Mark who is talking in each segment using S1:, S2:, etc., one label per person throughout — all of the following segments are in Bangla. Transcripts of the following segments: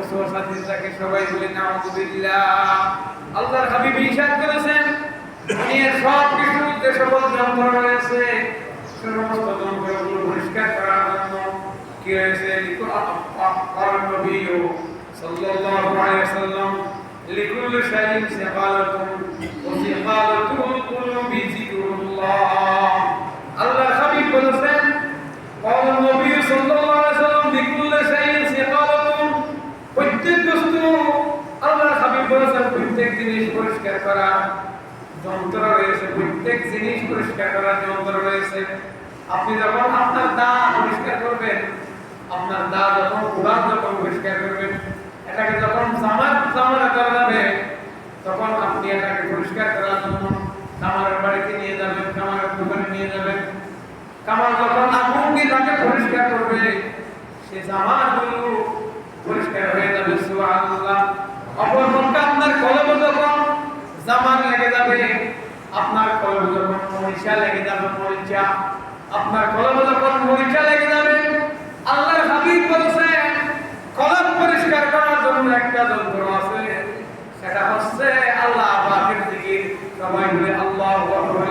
S1: ওয়াসওয়াসা থেকে তাকে সবাই বলে নাউযুবিল্লাহ আল্লাহর হাবিব ইরশাদ করেছেন, দুনিয়ার সব কিছু যে সকল যন্ত্র রয়েছে সমস্ত যন্ত্রগুলো পরিষ্কার করার জন্য কি হয়েছে কারণ নবী সাল্লাল্লাহু আলাইহি ওয়াসাল্লাম লিকুল্লি শাইইন সিফালাতুন ওয়া সিফালাতুন জিনিস পরিষ্কার করা, যন্ত্র রয়েছে, প্রত্যেক জিনিস পরিষ্কার করার যন্ত্র রয়েছে। আপনি যখন আপনার দাঁত পরিষ্কার করবেন, আপনার দাঁত যখন উড়ান যখন পরিষ্কার করবেন, এটাকে যখন জামার জামারা করা যাবে তখন আপনি এটাকে পরিষ্কার করার জন্য কামারের বাড়িতে নিয়ে যাবেন, কামারের দোকানে নিয়ে যাবেন। কামার যখন আগুন দিয়ে তাকে পরিষ্কার করবে, সে জামাগুলো পরিষ্কার হয়ে যাবে, সুবহানাল্লাহ অপর পক্ষে আপনার কলম যখন জামান লেগে যাবে আপনার কলম যখন মরিচা লেগে যাবে মরিচা আপনার কলম যখন মরিচা লেগে যাবে, আল্লাহর হাবিব বলেছেন কলম পরিষ্কার করার জন্য একটা যন্ত্র আছে। সেটা হচ্ছে আল্লাহ পাকের জিকির। সবাই বলে, আল্লাহু আকবার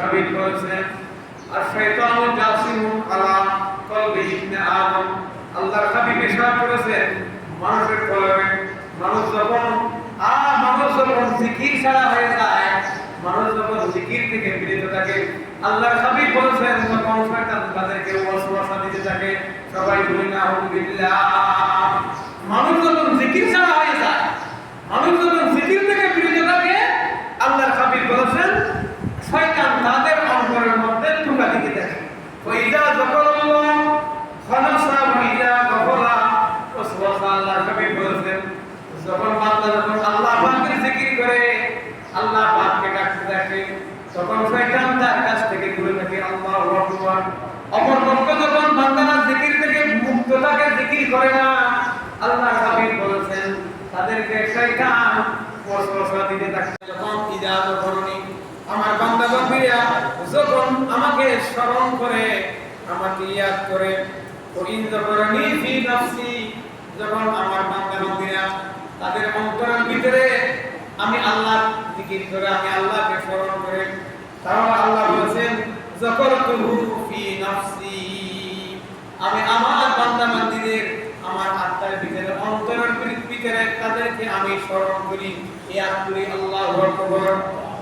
S1: হাবিব বলেছেন আর শয়তান জাসিম আলা কলবি ইবনে আদম। আল্লাহর হাবিব ইরশাদ করেছেন, মানুষের কলবে মানুষ যখন আ মানুষ যখন জিকির ছাড়া হয়ে যায়, মানুষ যখন জিকির থেকে বিরত থাকে, আল্লাহর হাবিব বলেছেন, তখন শয়তান তাদেরকে ওয়াসওয়াসা দিতে থাকে, সবাই বলি না হুম বিল্লাহ মানুষ যখন জিকির ছাড়া হয়ে যায়, মানুষ যখন জিকির থেকে বিরত থাকে আল্লাহর হাবিব বলেছেন শয়তান তাদের অন্তরের মধ্যে ঢুকা দিতে থাকে ওইদা যকরাল্লাহ খালাসা ওইদা গফলা ওয়াসওয়াসা আল্লাহর হাবিব বলেছেন যখন বান্দা যখন আল্লাহ পাকের জিকির করে আল্লাহ পাককে ডাকতে থাকে তখন শয়তান তার কাছ থেকে দূরে থাকে আল্লাহু আকবার অপর পক্ষ যখন বান্দারা জিকির থেকে মুক্ত থাকে জিকির করে না আল্লাহর হাবিব বলেছেন তাদেরকে শয়তান আমার বান্দা বান্দিরা যখন আমাকে স্মরণ করে, আমাকে ইয়াদ করে যখন আমার বান্দা বান্দিরা তাদের অন্তরের ভিতরে আমি আল্লাহ জিকির করে, আমি আল্লাহকে স্মরণ করে তাহলে আল্লাহ বলেছেন, যকরতুহু ফি নাফসি আমি আমার বান্দা বান্দিদের, আমার আত্মার ভিতরে, অন্তরের ভিতরে তাদেরকে আমি স্মরণ করি। ইয়াদ করি আল্লাহু আকবার।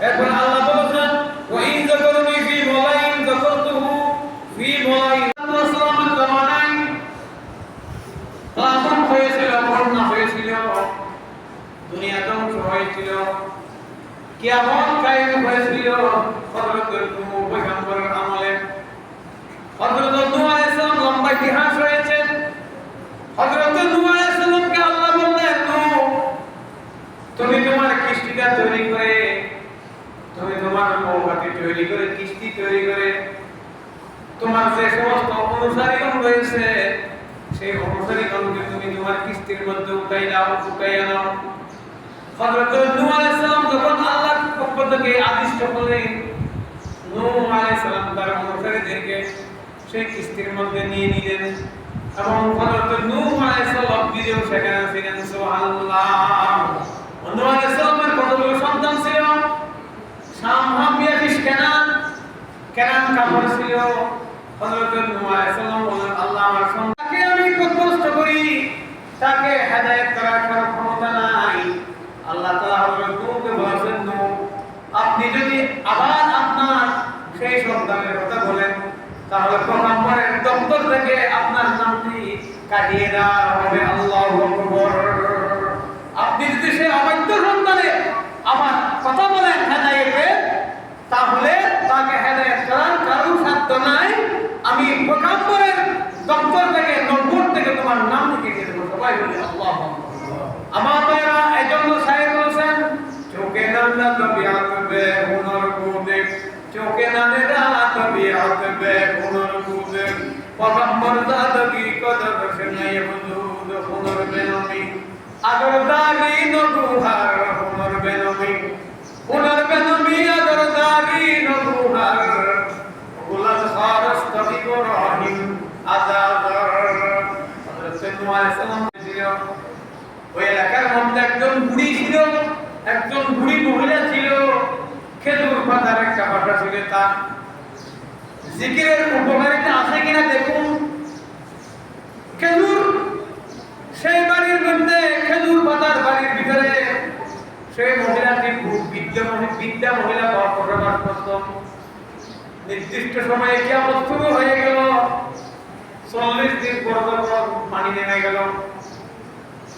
S1: এখন আল্লাহ বলেছেন ওয়া ইন যাকারুনি ফি মালাইন যাকারতুহু ফি মালাইন জামানায় তখন হয়েছিল বন্যা রয়েছে। হযরত কিস্তিটা তৈরি করে, তুমি তোমার নৌকাটি তৈরি করে, কিস্তি তৈরি করে, তোমার যে সমস্ত অনুসারীগণ রয়েছে, সেই অনুসারীগণকে তুমি তোমার কিস্তির মধ্যে উঠাই দাও উঠাই আনো হযরত নূহ আলাইহিস সালাম যখন আল্লাহর পক্ষ থেকে আদিষ্ট করলেন, নূহ আলাইহিস সালাম তার অনুসারীদেরকে সেই কিস্তির মধ্যে নিয়ে নিলেন এবং হযরত নূহ আলাইহিস সালাম নিজেও সেখানে ছিলেন সুবহানাল্লাহ। নূহ আলাইহিস সালামের কতগুলো সন্তান ছিল ফিস কেনান কেনান কাপড় ছিল হযরত নূহ আলাইহিস বলেন, আল্লাহ আমার সন্তানকে আমি কষ্ট করি। তাকে হেদায়েত করার কোনো ক্ষমতা নাই। আল্লাহ তাআলা হযরত নূহকে বলেছেন, নূহ, আপনি যদি আবার আপনার তাহলে পয়গম্বরের দপ্তর থেকে আপনার নামটি কাটিয়ে দেওয়া হবে। আল্লাহু আকবার আপনি যদি সে অবাধ্য সন্তানে আমার কথা বলেন হেদায়েতে তাহলে তাকে হেদায়েত করার কারও সাধ্য নাই পয়গম্বরের দপ্তর থেকে নম্বর থেকে তোমার নাম লিখে দিয়ে দেবো, সবাই বলি, আল্লাহ আমার ভাইরা এই জন্য সাহেব বলছেন, চোখে নান্না তবিয়াত বে হুনর কুদে চোখে নানে রাত তবিয়াত বে হুনর কুদে পগম্বর দাদগি কদর শনাই বজুদ হুনর বেনমি। আগর দাগি নগুহার হুনর বেনমি হুনর বেনমি আগর দাগি নগুহার গুলাদ খারস তবিব রহিম আজাদার হযরত নূহ আলাইহিস সালাম ছিল ওই এলাকার মধ্যে একজন বুড়ি ছিল, একজন বুড়ি মহিলা ছিল, খেজুর পাতার একটা বাসা ছিল তার। জিকিরের উপকারিতা আছে কিনা দেখুন। খেজুর, সেই বাড়ির মধ্যে খেজুর পাতার বাড়ির ভিতরে সেই মহিলাটি বিদ্যা বিদ্যা মহিলা বসবাস করত। নির্দিষ্ট সময়ে কেমন শুরু হয়ে গেল। চল্লিশ দিন পর পর পানি নেমে গেল।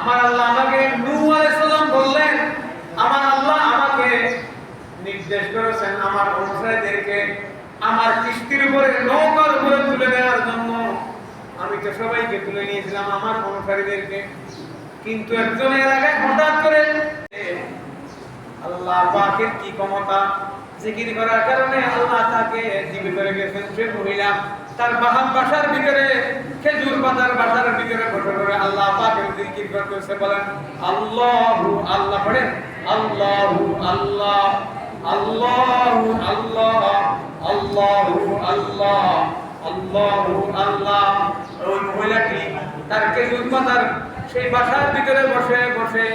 S1: আমার আল্লাহ আমাকে নূহ আলাইহিস সালাম বললেন, আমার আল্লাহ আমাকে নির্দেশ করেছেন আমার অনুসারীদেরকে আমার কিস্তির উপরে, নৌকার উপরে তুলে দেওয়ার জন্য। আমি তো সবাইকে তুলে নিয়েছিলাম আমার অনুসারীদেরকে। কিন্তু একজন আগে হঠাৎ করে আল্লাহ পাকের কি ক্ষমতা জিকির করার কারণে আল্লাহ তাকে জীবিত রেখেছেন। সে মহিলা তার বাসার ভিতরে, খেজুর পাতার বাসার ভিতরে বসে করে আল্লাহ পাকের জিকির করতেছে, বলেন, আল্লাহু আল্লাহ পড়েন, আল্লাহু আল্লাহ আল্লাহু আল্লাহ আল্লাহু আল্লাহ আল্লাহু আল্লাহ ওই মহিলাটি তার খেজুর পাতার সেই বাসার ভিতরে বসে বসে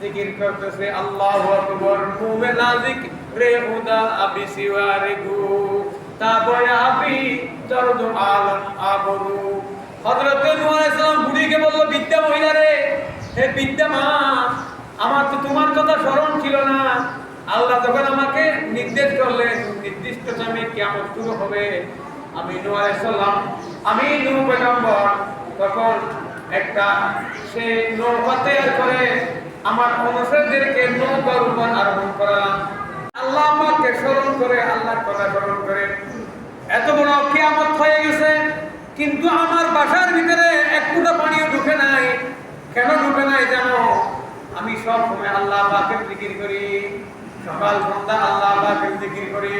S1: জিকির করতেছে, আল্লাহু আকবার মুমে নাজিক রে খুদা আবি সিওয়ারে গু তাবয়া আবি দরদ আলম আবরু। হযরত নূহ আলাইহিস বুড়িকে বলল, বিদ্যা মহিলা রে, হে বিদ্যা মা, আমার তো তোমার কথা স্মরণ ছিল না। আল্লাহ যখন আমাকে নির্দেশ করলেন, নির্দিষ্ট সময়ে কিয়ামত শুরু হবে। আমি নূহ আমি নূহ পয়গম্বর, তখন একটা সে নৌকা তৈরি করে আমার অনুসারীদেরকে নৌকার উপর আরোহণ করালাম আল্লাহ আমাকে স্মরণ করে, আল্লাহর কথা স্মরণ করে। এত বড় কিয়ামত হয়ে গেছে, কিন্তু আমার বাসার ভিতরে এক ফুটা পানিও ঢুকে নাই। কেন ঢুকে নাই জানো? আমি সব সময় আল্লাহ পাকের জিকির করি। সকাল সন্ধ্যা আল্লাহ পাকের জিকির করি।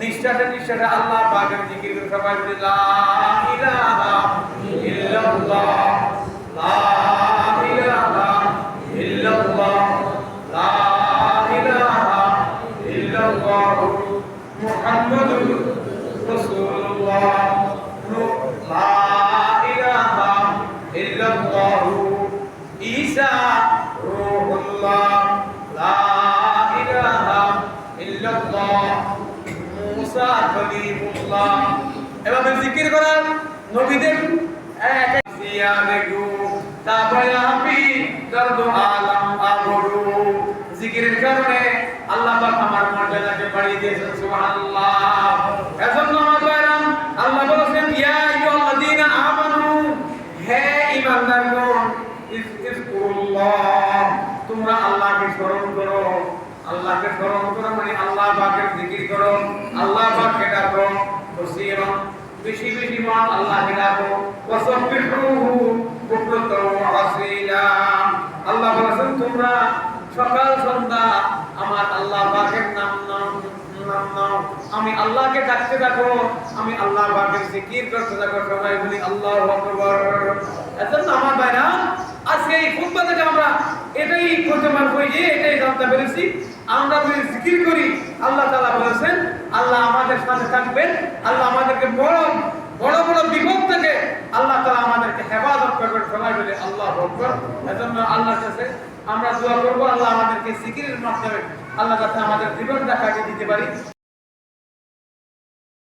S1: নিঃশ্বাসে নিঃশ্বাসে আল্লাহ পাকের জিকির করি। সবাই বলি, লা ইলাহা ইল্লাল্লাহ, লা ইলাহা ইল্লাল্লাহ লা ইলাহা ইল্লাল্লাহ মুহাম্মাদুর রাসূলুল্লাহ লা ইলাহা ইল্লাল্লাহ ঈসা রূহুল্লাহ লা ইলাহা ইল্লাল্লাহ মুসা কলিমুল্লাহ এভাবে জিকির করার নবীদের এক এক জিয়ারে গো। তারপরে আমি দর্দ আলম আবরু। জিকিরের কারণে আল্লাহ পাক আমার মর্যাদাকে বাড়িয়ে দিয়েছেন, সুবহানাল্লাহ। এজন্য আমার ভাইরাম, আল্লাহ বলেছেন, ইয়া আইয়ুহাল্লাযীনা আমানু, হে ঈমানদারগণ ইসতিগফিরুল্লাহ তোমরা আল্লাহকে স্মরণ করো। আল্লাহকে স্মরণ করো মানে আল্লাহ পাকের জিকির করো আল্লাহ পাককে ডাকো বসিরন বেশি বেশি মান আল্লাহকে আসীলা আল্লাহ বলেছেন, তোমরা সকাল সন্ধ্যা আমার আল্লাহ পাকের নাম নাম নাম আমি আল্লাহকে ডাকতে থাকো, আমি আল্লাহ পাকের জিকির করতে থাকো, সবাই বলি আল্লাহু আকবার। এজন্য আমার ভাইরা, আজকে এই খুতবা থেকে আমরা এটাই করতে পারব যে এটাই জানতে পেরেছি। আমরা যদি জিকির করি, আল্লাহ তাআলা বলেছেন আল্লাহ আমাদের সাথে থাকবেন, আল্লাহ আমাদেরকে বড় বড় বড় বিপদ থেকে আল্লাহ তালা আমাদেরকে হেফাজত করবেন, সবাই বলে আল্লাহ এজন্য আল্লাহর কাছে আমরা দোয়া করব, আল্লাহ আমাদেরকে সিকিরের মাধ্যমে আল্লাহ কাছে আমাদের জীবনটা দেখাকে দিতে পারি।